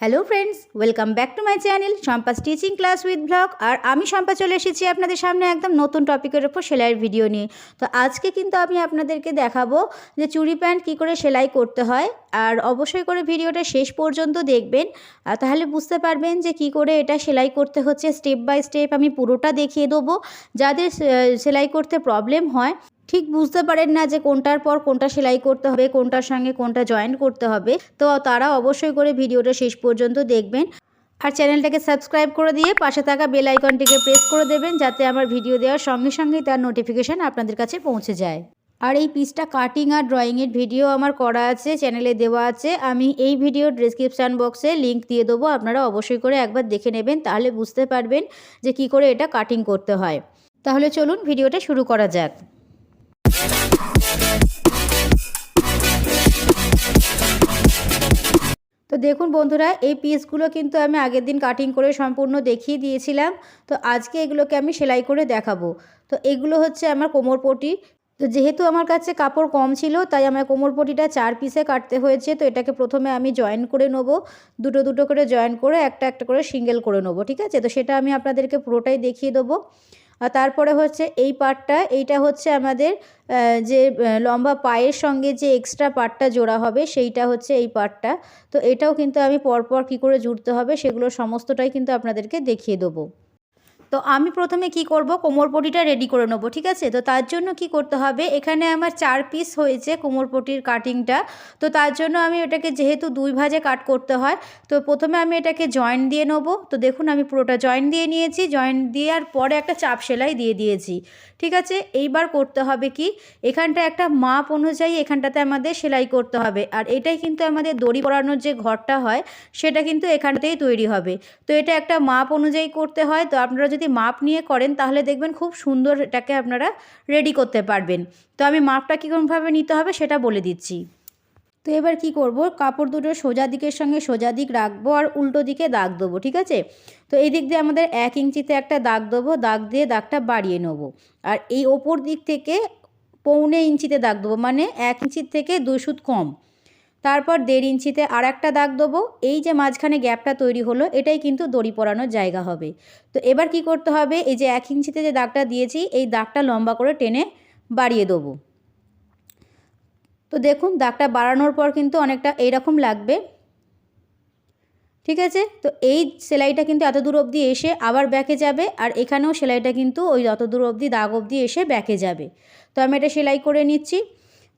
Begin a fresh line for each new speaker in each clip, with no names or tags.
Hello friends welcome back to my channel Shampa stitching class with blog আর আমি শম্পা চলে এসেছি আপনাদের সামনে একদম নতুন টপিকের ওপর সেলাইয়ের ভিডিও নিয়ে। তো আজকে কিন্তু আমি আপনাদেরকে দেখাবো যে চুড়ি প্যান্ট কী করে সেলাই করতে হয়। আর অবশ্যই করে ভিডিওটা শেষ পর্যন্ত দেখবেন। তাহলে বুঝতে পারবেন যে কি করে এটা সেলাই করতে হচ্ছে। স্টেপ বাই স্টেপ আমি পুরোটা দেখিয়ে দেবো। যাদের সেলাই করতে প্রবলেম হয় ঠিক বুঝতে পারেন না যে কোনটার পর কোনটা সেলাই করতে হবে, কোনটার সঙ্গে কোনটা জয়েন করতে হবে। তো তারা অবশ্যই করে ভিডিওটা শেষ পর্যন্ত দেখবেন। আর চ্যানেলটাকে সাবস্ক্রাইব করে দিয়ে পাশে থাকা বেল আইকনটিকে প্রেস করে দেবেন যাতে আমার ভিডিও দেওয়ার সঙ্গে সঙ্গেই তার নোটিফিকেশান আপনাদের কাছে পৌঁছে যায়। আর এই পিসটা কাটিং আর ড্রয়িংয়ের ভিডিও আমার করা আছে চ্যানেলে দেওয়া আছে। আমি এই ভিডিওর ডিসক্রিপশান বক্সে লিংক দিয়ে দেবো, আপনারা অবশ্যই করে একবার দেখে নেবেন, তাহলে বুঝতে পারবেন যে কি করে এটা কাটিং করতে হয়। তাহলে চলুন ভিডিওটা শুরু করা যাক। দেখুন বন্ধুরা, এই পিসগুলো কিন্তু আমি আগের দিন কাটিং করে সম্পূর্ণ দেখিয়ে দিয়েছিলাম। তো আজকে এগুলোকে আমি সেলাই করে দেখাবো। তো এগুলো হচ্ছে আমার কোমরপটি তো যেহেতু আমার কাছে কাপড় কম ছিল, তাই আমার কোমরপটিটা চার পিসে কাটতে হয়েছে। তো এটাকে প্রথমে আমি জয়েন করে নেব। দুটো দুটো করে জয়েন করে একটা একটা করে সিঙ্গেল করে নেব, ঠিক আছে? তো সেটা আমি আপনাদেরকে পুরোটাই দেখিয়ে দেবো। আর তারপরে হচ্ছে এই পার্টটা এইটা হচ্ছে আমাদের যে লম্বা পায়ের সঙ্গে যে এক্সট্রা পার্টটা জোড়া হবে সেইটা হচ্ছে এই পার্টটা তো এটাও কিন্তু আমি পরপর কী করে জুড়তে হবে সেগুলো সমস্তটাই কিন্তু আপনাদেরকে দেখিয়ে দেবো। তো আমি প্রথমে কি করব? কোমরপটিটা রেডি করে নেব, ঠিক আছে? তো তার জন্য কি করতে হবে? এখানে আমার চার পিস হয়েছে কোমরপটির কাটিংটা তো তার জন্য আমি ওটাকে যেহেতু দুই ভাজে কাট করতে হয়, তো প্রথমে আমি এটাকে জয়েন দিয়ে নেব। তো দেখুন, আমি পুরোটা জয়েন দিয়ে নিয়েছি। জয়েন দেওয়ার পরে একটা চাপ সেলাই দিয়ে দিয়েছি, ঠিক আছে? এইবার করতে হবে কি? এখানটা একটা মাপ অনুযায়ী এখানটাতে আমাদের সেলাই করতে হবে। আর এটাই কিন্তু আমাদের দড়ি পরানোর যে ঘরটা হয়, সেটা কিন্তু এখানটাতেই তৈরি হবে। তো এটা একটা মাপ অনুযায়ী করতে হয়। তো আপনারা মাপ নিয়ে করেন, তাহলে দেখবেন খুব সুন্দর এটাকে আপনারা রেডি করতে পারবেন। তো আমি মাপটা কীরকমভাবে নিতে হবে সেটা বলে দিচ্ছি। তো এবার কি করব? কাপড় দুটো সোজা দিকের সঙ্গে সোজা দিক রাখব আর উল্টো দিকে দাগ দেবো, ঠিক আছে? তো এই দিক দিয়ে আমাদের এক ইঞ্চিতে একটা দাগ দেবো, দাগ দিয়ে দাগটা বাড়িয়ে নেব। আর এই ওপর দিক থেকে পৌনে ইঞ্চিতে দাগ দেবো মানে এক ইঞ্চির থেকে দুই সুত কম। তারপর দেড় ইঞ্চিতে আর একটা দাগ দেবো। এই যে মাঝখানে গ্যাপটা তৈরি হলো, এটাই কিন্তু দড়ি পরানোর জায়গা হবে। তো এবার কি করতে হবে? এই যে এক ইঞ্চিতে যে দাগটা দিয়েছি, এই দাগটা লম্বা করে টেনে বাড়িয়ে দেবো। তো দেখুন, দাগটা বাড়ানোর পর কিন্তু অনেকটা এইরকম লাগবে। ঠিক আছে? তো এই সেলাইটা কিন্তু এত দূর অবধি এসে আবার ব্যাকে যাবে, আর এখানেও সেলাইটা কিন্তু ওই অত দূর অবধি দাগ অবধি এসে ব্যাকে যাবে। তো আমি এটা সেলাই করে নিচ্ছি।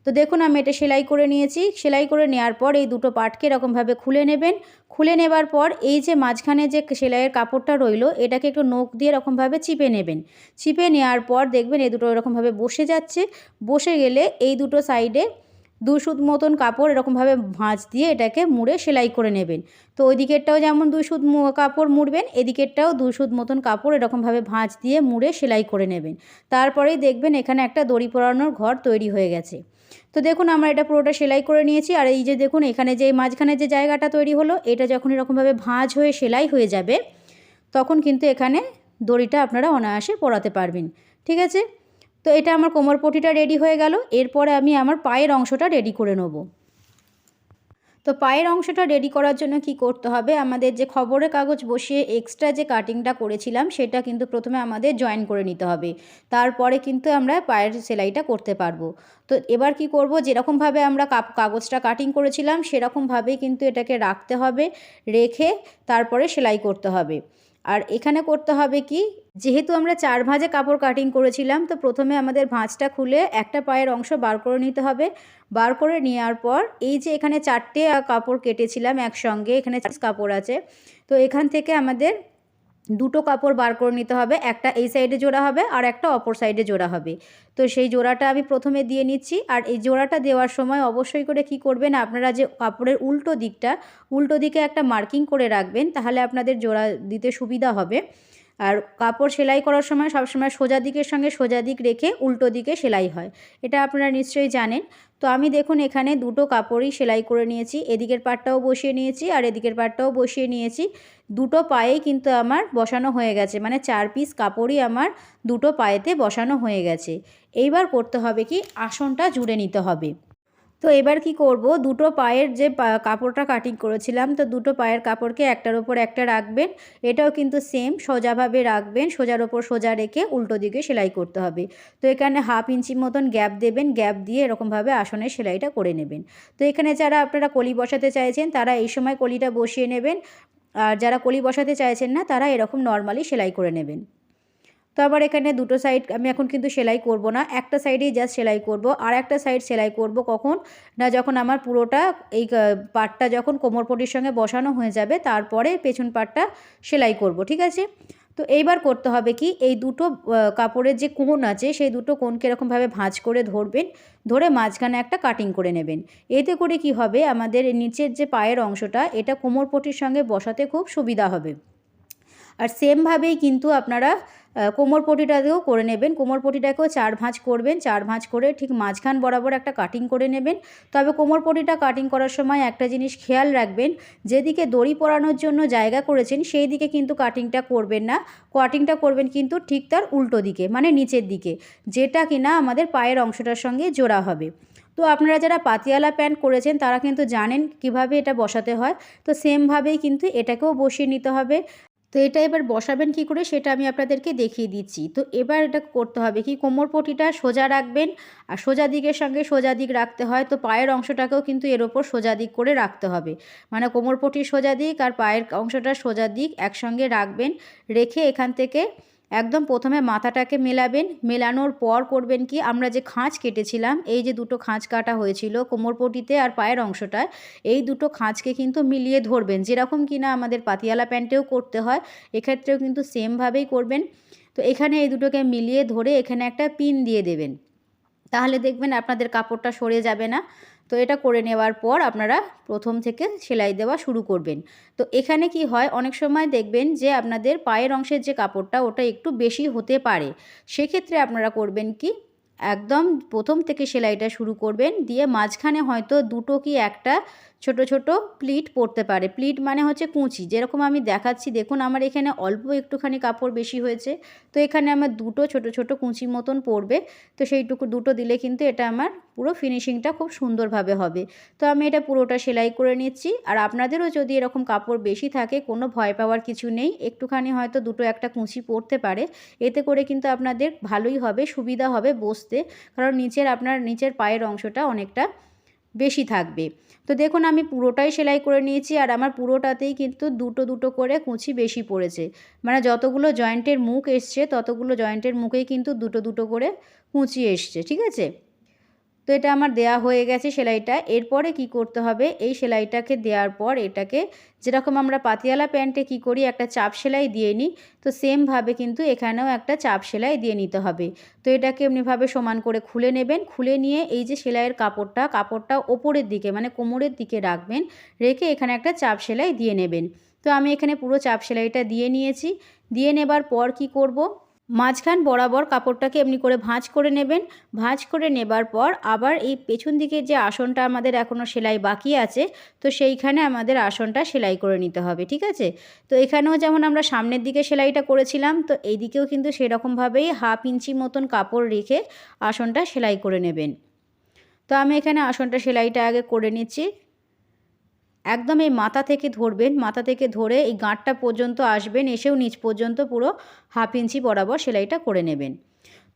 তো দেখুন, আমি এটা সেলাই করে নিয়েছি। সেলাই করে নেওয়ার পর এই দুটো পাটকে এরকমভাবে খুলে নেবেন। খুলে নেবার পর এই যে মাঝখানে যে সেলাইয়ের কাপড়টা রইল, এটাকে একটু নোক দিয়ে এরকমভাবে চিপে নেবেন। চিপে নেওয়ার পর দেখবেন এই দুটো এরকমভাবে বসে যাচ্ছে। বসে গেলে এই দুটো সাইডে দু সুত মতন কাপড় এরকমভাবে ভাঁজ দিয়ে এটাকে মুড়ে সেলাই করে নেবেন। তো ওই দিকেরটাও যেমন দুই সুত কাপড় মুড়বেন এদিকেরটাও দুই সুত মতন কাপড় এরকমভাবে ভাঁজ দিয়ে মুড়ে সেলাই করে নেবেন। তারপরেই দেখবেন এখানে একটা দড়ি পরানোর ঘর তৈরি হয়ে গেছে। তো দেখুন আমরা এটা পুরোটা সেলাই করে নিয়েছি, আর এই যে দেখুন এখানে যে মাঝখানে যে জায়গাটা তৈরি হলো, এটা যখন এরকমভাবে ভাঁজ হয়ে সেলাই হয়ে যাবে, তখন কিন্তু এখানে দড়িটা আপনারা অনায়াসে পরাতে পারবেন। ঠিক আছে? তো এটা আমার কোমরপটিটা রেডি হয়ে গেল। এরপরে আমি আমার পায়ের অংশটা রেডি করে নেব। তো পায়ের অংশটা রেডি করার জন্য কি করতে হবে? আমাদের যে খবরের কাগজ বসিয়ে এক্সট্রা যে কাটিংটা করেছিলাম, সেটা কিন্তু প্রথমে আমাদের জয়েন করে নিতে হবে। তারপরে কিন্তু আমরা পায়ের সেলাইটা করতে পারব। তো এবার কি করব? যেরকমভাবে আমরা কাগজটা কাটিং করেছিলাম, সেরকমভাবেই কিন্তু এটাকে রাখতে হবে, রেখে তারপরে সেলাই করতে হবে। আর এখানে করতে হবে কি? যেহেতু আমরা চার ভাঁজে কাপড় কাটিং করেছিলাম, তো প্রথমে আমাদের ভাঁজটা খুলে একটা পায়ের অংশ বার করে নিতে হবে। বার করে নেওয়ার পর এই যে এখানে চারটে কাপড় কেটেছিলাম একসঙ্গে, এখানে কাপড় আছে। তো এখান থেকে আমাদের দুটো কাপড় বার করে নিতে হবে, একটা এই সাইডে জোড়া হবে আর একটা অপর সাইডে জোড়া হবে। তো সেই জোড়াটা আমি প্রথমে দিয়ে নিচ্ছি আর এই জোড়াটা দেওয়ার সময় অবশ্যই করে কি করবেন, আপনারা যে কাপড়ের উল্টো দিকটা, উল্টো দিকে একটা মার্কিং করে রাখবেন, তাহলে আপনাদের জোড়া দিতে সুবিধা হবে। আর কাপড় সেলাই করার সময় সবসময় সোজা দিকের সঙ্গে সোজা দিক রেখে উল্টো দিকে সেলাই হয়। এটা আপনারা নিশ্চয়ই জানেন। তো আমি দেখুন এখানে দুটো কাপড়ই সেলাই করে নিয়েছি। এদিকের পাটটাও বসিয়ে নিয়েছি আর এদিকের পাটটাও বসিয়ে নিয়েছি। দুটো পায়েই কিন্তু আমার বসানো হয়ে গেছে। মানে চার পিস কাপড়ই আমার দুটো পায়েতে বসানো হয়ে গেছে। এইবার করতে হবে কি? আসনটা জুড়ে নিতে হবে। তো এবার কি করব? দুটো পায়ের যে কাপড়টা কাটিং করেছিলাম, তো দুটো পায়ের কাপড়কে একটার ওপর একটা রাখবেন। এটাও কিন্তু সেম সোজাভাবে রাখবেন, সোজার ওপর সোজা রেখে উল্টো দিকে সেলাই করতে হবে। তো এখানে হাফ ইঞ্চি মতন গ্যাপ দেবেন গ্যাপ দিয়ে এরকমভাবে আসনে সেলাইটা করে নেবেন। তো এখানে যারা আপনারা কলি বসাতে চাইছেন, তারা এই সময় কলিটা বসিয়ে নেবেন। আর যারা কলি বসাতে চাইছেন না, তারা এরকম নর্মালি সেলাই করে নেবেন। তো আবার এখানে দুটো সাইড আমি এখন কিন্তু সেলাই করব না, একটা সাইডেই জাস্ট সেলাই করব, আর একটা সাইড সেলাই করব কখন? না যখন আমার পুরোটা এই পাটটা যখন কোমরপটির সঙ্গে বসানো হয়ে যাবে, তারপরে পেছন পাটটা সেলাই করব, ঠিক আছে? তো এইবার করতে হবে কি, এই দুটো কাপড়ের যে কোণ আছে, সেই দুটো কোণকে এরকমভাবে ভাঁজ করে ধরবেন, ধরে মাঝখানে একটা কাটিং করে নেবেন। এতে করে কি হবে, আমাদের নিচের যে পায়ের অংশটা, এটা কোমরপটির সঙ্গে বসাতে খুব সুবিধা হবে। আর সেমভাবেই কিন্তু আপনারা কোমর পটিটাকেও করে নেবেন। কোমর পটিটাকেও চার ভাঁজ করবেন। চার ভাঁজ করে ঠিক মাঝখান বরাবর একটা কাটিং করে নেবেন। তবে কোমর পটিটা কাটিং করার সময় একটা জিনিস খেয়াল রাখবেন, যেদিকে দড়ি পরানোর জন্য জায়গা করেছেন, সেই দিকে কিন্তু কাটিংটা করবেন না। কাটিংটা করবেন কিন্তু ঠিক তার উল্টো দিকে মানে নিচের দিকে, যেটা কিনা আমাদের পায়ের অংশটার সঙ্গে জোড়া হবে। তো আপনারা যারা পাতিয়ালা প্যান্ট করেছেন, তারা কিন্তু জানেন কীভাবে এটা বসাতে হয়। তো সেমভাবেই কিন্তু এটাকেও বসিয়ে নিতে হবে। তো এটা এবার বসাবেন কি করে সেটা আমি আপনাদেরকে দেখিয়ে দিচ্ছি। তো এবার এটা করতে হবে কি কোমর পটিটা সোজা রাখবেন আর সোজা দিকের সঙ্গে সোজা দিক রাখতে হয়। তো পায়ের অংশটাকেও কিন্তু এর ওপর সোজা দিক করে রাখতে হবে। মানে কোমর পটির সোজা দিক আর পায়ের অংশটা সোজা দিক একসঙ্গে রাখবেন। রেখে এখান থেকে একদম প্রথমে মাথাটাকে মেলাবেন, মেলানোর পর করবেন কি, আমরা যে খাঁজ কেটেছিলাম, এই যে দুটো খাঁজ কাটা হয়েছিল কোমরপটিতে আর পায়ের অংশটায়, এই দুটো খাঁজকে কিন্তু মিলিয়ে ধরবেন। যেরকম কিনা আমাদের পাতিয়ালা প্যান্টেও করতে হয়, এক্ষেত্রেও কিন্তু সেমভাবেই করবেন। তো এখানে এই দুটোকে মিলিয়ে ধরে এখানে একটা পিন দিয়ে দেবেন। তাহলে দেখবেন আপনাদের কাপড়টা সরে যাবে না। তো এটা করে নেওয়ার পর আপনারা প্রথম থেকে সেলাই দেওয়া শুরু করবেন। তো এখানে কি হয়? অনেক সময় দেখবেন যে আপনাদের পায়ের অংশের যে কাপড়টা, ওটা একটু বেশি হতে পারে। সেক্ষেত্রে আপনারা করবেন কি? একদম প্রথম থেকে সেলাইটা শুরু করবেন। দিয়ে মাঝখানে হয়তো দুটো কি একটা ছোট ছোট প্লিট পড়তে পারে। প্লিট মানে হচ্ছে কুঁচি। যেরকম আমি দেখাচ্ছি, দেখুন আমার এখানে অল্প একটুখানি কাপড় বেশি হয়েছে। তো এখানে আমার দুটো ছোট ছোট কুঁচি মতন পড়বে। তো সেইটুকু, দুটো দিলে কিন্তু এটা আমার পুরো ফিনিশিংটা খুব সুন্দরভাবে হবে। তো আমি এটা পুরোটা সেলাই করে নিচ্ছি। আর আপনাদেরও যদি এরকম কাপড় বেশি থাকে, কোনো ভয় পাওয়ার কিছু নেই। একটুখানি হয়তো দুটো একটা কুঁচি পড়তে পারে। এতে করে কিন্তু আপনাদের ভালোই হবে, সুবিধা হবে বসতে। কারণ নিচের আপনার নিচের পায়ের অংশটা অনেকটা বেশি থাকবে। তো দেখুন, আমি পুরোটাই সেলাই করে নিয়েছি আর আমার পুরোটাতেই কিন্তু দুটো দুটো করে কুঁচি বেশি পড়েছে। মানে যতগুলো জয়েন্টের মুখ এসছে, ততগুলো জয়েন্টের মুখেই কিন্তু দুটো দুটো করে কুঁচি এসছে, ঠিক আছে? তো এটা আমার দেয়া হয়ে গেছে সেলাইটা। এরপরে কি করতে হবে? এই সেলাইটাকে দেওয়ার পর এটাকে যেরকম আমরা পাতিয়ালা প্যান্টে কি করি, একটা চাপ সেলাই দিয়ে নিই, তো সেমভাবে কিন্তু এখানেও একটা চাপ সেলাই দিয়ে নিতে হবে। তো এটাকে এমনিভাবে সমান করে খুলে নেবেন, খুলে নিয়ে এই যে সেলাইয়ের কাপড়টা কাপড়টা ওপরের দিকে মানে কোমরের দিকে রাখবেন, রেখে এখানে একটা চাপ সেলাই দিয়ে নেবেন। তো আমি এখানে পুরো চাপ সেলাইটা দিয়ে নিয়েছি। দিয়ে নেবার পর কি করব? মাঝখান বরাবর কাপড়টাকে এমনি করে ভাঁজ করে নেবেন। ভাঁজ করে নেবার পর আবার এই পেছন দিকে যে আসনটা আমাদের এখনও সেলাই বাকি আছে, তো সেইখানে আমাদের আসনটা সেলাই করে নিতে হবে, ঠিক আছে? তো এখানেও যেমন আমরা সামনের দিকে সেলাইটা করেছিলাম, তো এই দিকেও কিন্তু সেরকমভাবেই হাফ ইঞ্চি মতন কাপড় রেখে আসনটা সেলাই করে নেবেন। তো আমি এখানে আসনটা সেলাইটা আগে করে নিচ্ছি। একদম এই মাথা থেকে ধরবেন, মাথা থেকে ধরে এই গাঁটটা পর্যন্ত আসবেন, এসেও নিচ পর্যন্ত পুরো হাফ ইঞ্চি বরাবর সেলাইটা করে নেবেন।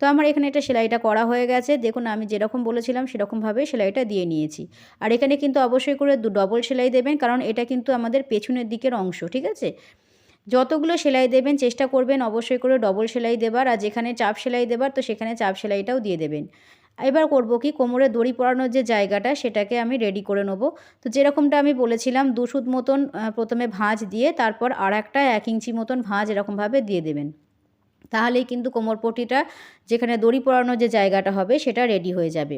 তো আমার এখানে এটা সেলাইটা করা হয়ে গেছে। দেখুন, আমি যেরকম বলেছিলাম, সেরকমভাবে সেলাইটা দিয়ে নিয়েছি। আর এখানে কিন্তু অবশ্যই করে দু ডবল সেলাই দেবেন, কারণ এটা কিন্তু আমাদের পেছনের দিকের অংশ, ঠিক আছে? যতগুলো সেলাই দেবেন, চেষ্টা করবেন অবশ্যই করে ডবল সেলাই দেবার, আর যেখানে চাপ সেলাই দেবার, তো সেখানে চাপ সেলাইটাও দিয়ে দেবেন। এবার করব কি কোমরে দড়ি পরানোর যে জায়গাটা, সেটাকে আমি রেডি করে নেব। তো যেরকমটা আমি বলেছিলাম দুশুদ মতন প্রথমে ভাঁজ দিয়ে তারপর আর একটা এক ইঞ্চি মতন ভাঁজ এরকমভাবে দিয়ে দেবেন। তাহলেই কিন্তু কোমরপটিটা যেখানে দড়ি পরানোর যে জায়গাটা হবে, সেটা রেডি হয়ে যাবে।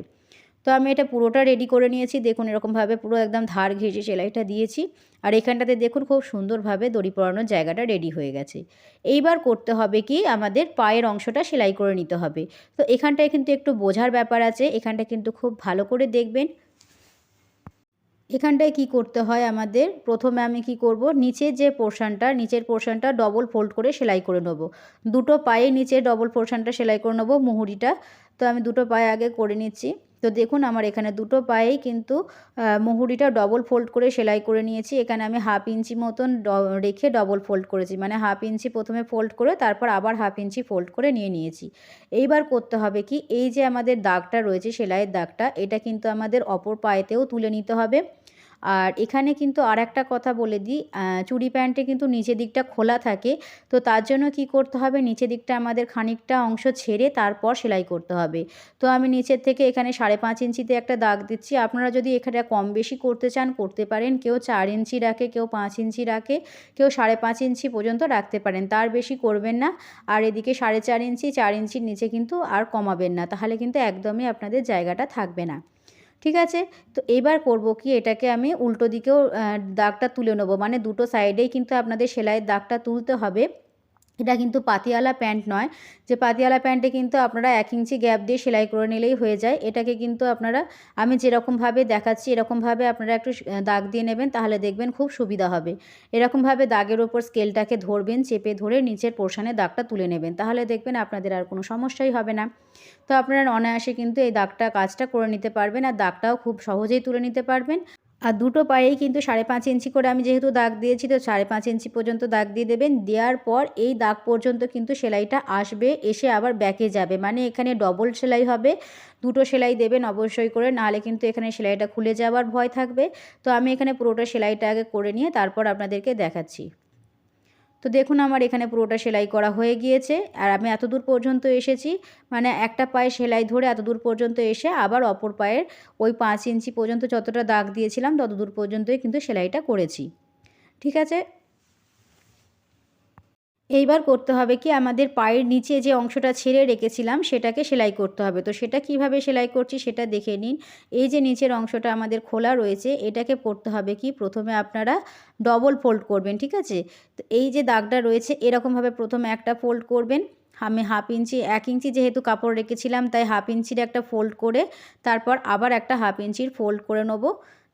তো আমি এটা পুরোটা রেডি করে নিয়েছি। দেখুন এরকমভাবে পুরো একদম ধার ঘেঁষে সেলাইটা দিয়েছি। আর এখানটাতে দেখুন খুব সুন্দরভাবে দড়ি পরানোর জায়গাটা রেডি হয়ে গেছে। এইবার করতে হবে কি? আমাদের পায়ের অংশটা সেলাই করে নিতে হবে। তো এখানটায় কিন্তু একটু বোঝার ব্যাপার আছে। এখানটা কিন্তু খুব ভালো করে দেখবেন। এখানটায় কি করতে হয় আমাদের? প্রথমে আমি কি করব? নিচের যে পোর্শনটা নিচের পোর্শনটা ডবল ফোল্ড করে সেলাই করে নেব। দুটো পায়ে নিচে ডবল পোর্শনটা সেলাই করে নেব মুহুরিটা। তো আমি দুটো পায়ে আগে করে নিচ্ছি। তো দেখুন আমার এখানে দুটো পায়েই কিন্তু মুহুরিটা ডবল ফোল্ড করে সেলাই করে নিয়েছি। এখানে আমি হাফ ইঞ্চি মতন রেখে ডবল ফোল্ড করেছি। মানে হাফ ইঞ্চি প্রথমে ফোল্ড করে তারপর আবার হাফ ইঞ্চি ফোল্ড করে নিয়ে নিয়েছি। এইবার করতে হবে কি, এই যে আমাদের দাগটা রয়েছে, সেলাইয়ের দাগটা, এটা কিন্তু আমাদের অপর পায়েতেও তুলে নিতে হবে। আর এখানে কিন্তু আর একটা কথা বলে দিই চুড়ি প্যান্টে কিন্তু নিচে দিকটা খোলা থাকে। তো তার জন্য কি করতে হবে? নিচের দিকটা আমাদের খানিকটা অংশ ছেড়ে তারপর সেলাই করতে হবে। তো আমি নিচের থেকে এখানে সাড়ে পাঁচ ইঞ্চিতে একটা দাগ দিচ্ছি। আপনারা যদি এখানে কম বেশি করতে চান, করতে পারেন। কেউ চার ইঞ্চি রাখে, কেউ পাঁচ ইঞ্চি রাখে, কেউ সাড়ে পাঁচ ইঞ্চি পর্যন্ত রাখতে পারেন। তার বেশি করবেন না। আর এদিকে সাড়ে চার ইঞ্চি, চার ইঞ্চির নিচে কিন্তু আর কমাবেন না। তাহলে কিন্তু একদমই আপনাদের জায়গাটা থাকবে না। ঠিক আছে? তো এবার করব কি? এটাকে আমি উল্টো দিকেও দাগটা তুলে নেব। মানে দুটো সাইডেই কিন্তু আপনাদের সেলাইয়ের দাগটা তুলতে হবে। এটা কিন্তু পাতিয়ালা প্যান্ট নয়। যে পাতিয়ালা প্যান্টে কিন্তু আপনারা এক ইঞ্চি গ্যাপ দিয়ে সেলাই করে নিলেই হয়ে যায়। এটাকে কিন্তু আপনারা, আমি যেরকমভাবে দেখাচ্ছি, এরকমভাবে আপনারা একটু দাগ দিয়ে নেবেন, তাহলে দেখবেন খুব সুবিধা হবে। এরকমভাবে দাগের ওপর স্কেলটাকে ধরবেন, চেপে ধরে নিচের পোর্শানে দাগটা তুলে নেবেন, তাহলে দেখবেন আপনাদের আর কোনো সমস্যাই হবে না। তো আপনারা অনায়াসে কিন্তু এই দাগটা কাজটা করে নিতে পারবেন, আর দাগটাও খুব সহজেই তুলে নিতে পারবেন। আর দুটো পায়েই কিন্তু সাড়ে পাঁচ ইঞ্চি করে আমি যেহেতু দাগ দিয়েছি, তো সাড়ে পাঁচ ইঞ্চি পর্যন্ত দাগ দিয়ে দেবেন। দেওয়ার পর এই দাগ পর্যন্ত কিন্তু সেলাইটা আসবে, এসে আবার ব্যাকে যাবে। মানে এখানে ডবল সেলাই হবে, দুটো সেলাই দেবেন অবশ্যই করে, নাহলে কিন্তু এখানে সেলাইটা খুলে যাওয়ার ভয় থাকবে। তো আমি এখানে পুরোটা সেলাইটা আগে করে নিয়ে তারপর আপনাদেরকে দেখাচ্ছি। তো দেখুন আমার এখানে পুরোটা সেলাই করা হয়ে গিয়েছে আর আমি এত দূর পর্যন্ত এসেছি মানে একটা পায়ে সেলাই ধরে এত দূর পর্যন্ত এসে আবার অপর পায়ের ওই পাঁচ ইঞ্চি পর্যন্ত যতটা দাগ দিয়েছিলাম তত দূর পর্যন্তই কিন্তু সেলাইটা করেছি। ঠিক আছে? এইবার করতে হবে কি আমাদের পায়ের নিচে যে অংশটা ছেড়ে রেখেছিলাম সেটাকে সেলাই করতে হবে। তো সেটা কীভাবে সেলাই করছি সেটা দেখে নিন। এই যে নিচের অংশটা আমাদের খোলা রয়েছে, এটাকে করতে হবে কি? প্রথমে আপনারা ডবল ফোল্ড করবেন, ঠিক আছে? তো এই যে দাগটা রয়েছে, এরকমভাবে প্রথমে একটা ফোল্ড করবেন। আমি হাফ ইঞ্চি, এক ইঞ্চি যেহেতু কাপড় রেখেছিলাম, তাই হাফ ইঞ্চির একটা ফোল্ড করে তারপর আবার একটা হাফ ইঞ্চির ফোল্ড করে নেব।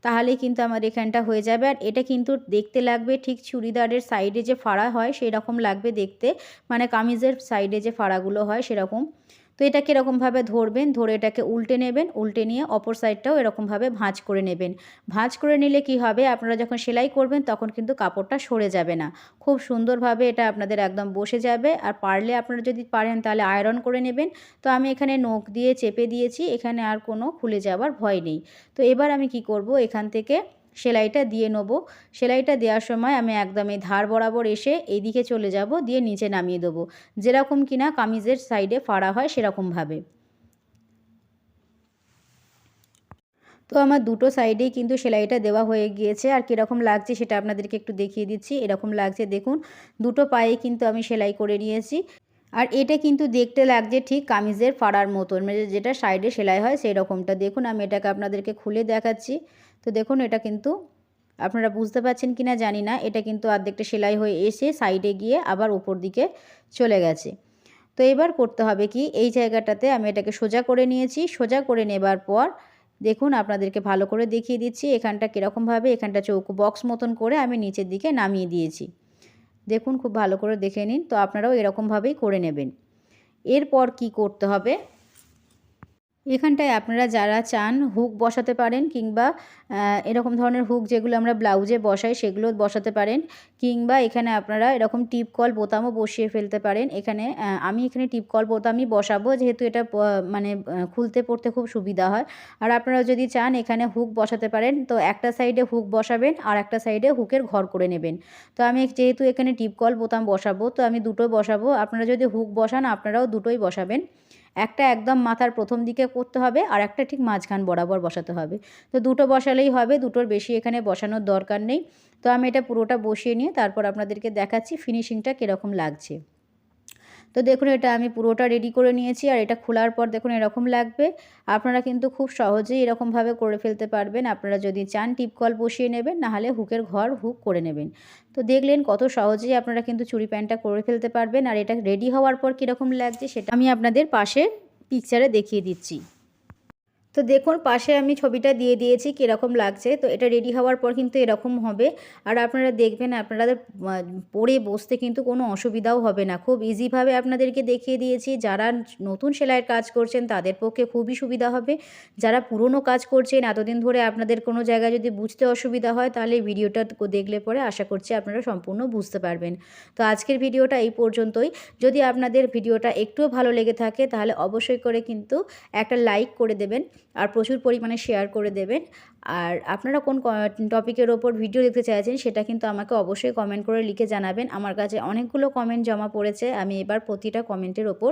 তাহলেই কিন্তু আমার এখানটা হয়ে যাবে। আর এটা কিন্তু দেখতে লাগবে ঠিক চুড়িদারের সাইডে যে ফাড়া হয়, সেরকম লাগবে দেখতে। মানে কামিজের সাইডে যে ফাড়াগুলো হয়, সেরকম। তো এটাকে এরকমভাবে ধরবেন, ধরে এটাকে উল্টে নেবেন, উল্টে নিয়ে অপর সাইডটাও এরকমভাবে ভাঁজ করে নেবেন। ভাঁজ করে নিলে কি হবে? আপনারা যখন সেলাই করবেন তখন কিন্তু কাপড়টা সরে যাবে না। খুব সুন্দরভাবে এটা আপনাদের একদম বসে যাবে। আর পারলে আপনারা যদি পারেন তাহলে আয়রন করে নেবেন। তো আমি এখানে নখ দিয়ে চেপে দিয়েছি, এখানে আর কোনো খুলে যাওয়ার ভয় নেই। তো এবার আমি কি করব? এখান থেকে সেলাইটা দিয়ে নেব। সেলাইটা দেওয়ার সময় আমি একদম এই ধার বরাবর এসে এইদিকে চলে যাব, দিয়ে নিচে নামিয়ে দেবো। যেরকম কিনা কামিজের সাইডে ফাড়া হয় সেরকমভাবে। তো আমার দুটো সাইডেই কিন্তু সেলাইটা দেওয়া হয়ে গিয়েছে। আর কীরকম লাগছে সেটা আপনাদেরকে একটু দেখিয়ে দিচ্ছি। এরকম লাগছে, দেখুন, দুটো পায়ে কিন্তু আমি সেলাই করে নিয়েছি। আর এটা কিন্তু দেখতে লাগছে ঠিক কামিজের ফাড়ার মতন। মানে যেটা সাইডে সেলাই হয় সেই রকমটা দেখুন, আমি এটাকে আপনাদেরকে খুলে দেখাচ্ছি। তো দেখুন, এটা কিন্তু আপনারা বুঝতে পারছেন কি না জানি না। এটা কিন্তু অর্ধেকটা সেলাই হয়ে এসে সাইডে গিয়ে আবার উপর দিকে চলে গেছে। তো এবার করতে হবে কি, এই জায়গাটাতে আমি এটাকে সোজা করে নিয়েছি। সোজা করে নেবার পর দেখুন, আপনাদেরকে ভালো করে দেখিয়ে দিচ্ছি এখানটা কীরকমভাবে এখানটা চৌকো বক্স মতন করে আমি নিচের দিকে নামিয়ে দিয়েছি। দেখুন, খুব ভালো করে দেখে নিন। তো আপনারাও এরকমভাবেই করে নেবেন। এরপর কি করতে হবে? এখানটায় আপনারা যারা চান হুক বসাতে পারেন কিংবা এরকম ধরনের হুক যেগুলো আমরা ব্লাউজে বসাই সেগুলো বসাতে পারেন কিংবা এখানে আপনারা এরকম টিপ কল বোতামও বসিয়ে ফেলতে পারেন। এখানে আমি এখানে টিপ কল বোতামই বসাবো যেহেতু এটা মানে খুলতে পড়তে খুব সুবিধা হয়। আর আপনারা যদি চান এখানে হুক বসাতে পারেন তো একটা সাইডে হুক বসাবেন আর একটা সাইডে হুকের ঘর করে নেবেন। তো আমি যেহেতু এখানে টিপ কল বোতাম বসাবো তো আমি দুটো বসাবো। আপনারা যদি হুক বসান আপনারাও দুটোই বসাবেন। একটা একদম মাথার প্রথম দিকে করতে হবে আর একটা ঠিক মাঝখান বরাবর বসাতে হবে। তো দুটো বসালেই হবে, দুটোর বেশি এখানে বসানোর দরকার নেই। তো আমি এটা পুরোটা বসিয়ে নিয়ে তারপর আপনাদেরকে দেখাচ্ছি ফিনিশিংটা কীরকম লাগছে। তো দেখুন, এটা আমি পুরোটা রেডি করে নিয়েছি আর এটা খোলার পর দেখুন, এরকম লাগবে। আপনারা কিন্তু খুব সহজেই এরকমভাবে করে ফেলতে পারবেন। আপনারা যদি চান টিপকল বসিয়ে নেবেন নাহলে হুকের ঘর হুক করে নেবেন। তো দেখলেন কত সহজেই আপনারা কিন্তু চুরি প্যান্টটা করে ফেলতে পারবেন। আর এটা রেডি হওয়ার পর কীরকম লাগছে, সেটা আমি আপনাদের পাশে পিকচারে দেখিয়ে দিচ্ছি। তো দেখুন, পাশে আমি ছবিটা দিয়ে দিয়েছি কীরকম লাগছে। তো এটা রেডি হওয়ার পর কিন্তু এরকম হবে। আর আপনারা দেখবেন, আপনাদের পরে বসতে কিন্তু কোনো অসুবিধাও হবে না। খুব ইজিভাবে আপনাদেরকে দেখিয়ে দিয়েছি। যারা নতুন সেলাইয়ের কাজ করছেন, তাদের পক্ষে খুবই সুবিধা হবে। যারা পুরনো কাজ করছেন, এতদিন ধরে আপনাদের কোনো জায়গায় যদি বুঝতে অসুবিধা হয়, তাহলে ভিডিওটা দেখলে পরে আশা করছি আপনারা সম্পূর্ণ বুঝতে পারবেন। তো আজকের ভিডিওটা এই পর্যন্তই। যদি আপনাদের ভিডিওটা একটুও ভালো লেগে থাকে, তাহলে অবশ্যই করে কিন্তু একটা লাইক করে দেবেন। আর প্রচুর পরিমাণে শেয়ার করে দেবেন। আর আপনারা কোন টপিকের ওপর ভিডিও দেখতে চাইছেন, সেটা কিন্তু আমাকে অবশ্যই কমেন্ট করে লিখে জানাবেন। আমার কাছে অনেকগুলো কমেন্ট জমা পড়েছে, আমি এবার প্রতিটা কমেন্টের ওপর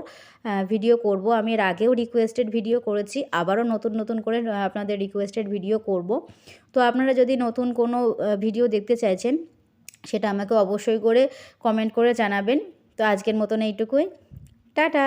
ভিডিও করব। আমি এর আগেও রিকোয়েস্টেড ভিডিও করেছি, আবারও নতুন নতুন করে আপনাদের রিকোয়েস্টেড ভিডিও করব। তো আপনারা যদি নতুন কোনো ভিডিও দেখতে চাইছেন, সেটা আমাকে অবশ্যই করে কমেন্ট করে জানাবেন। তো আজকের মতন এইটুকুই। টাটা!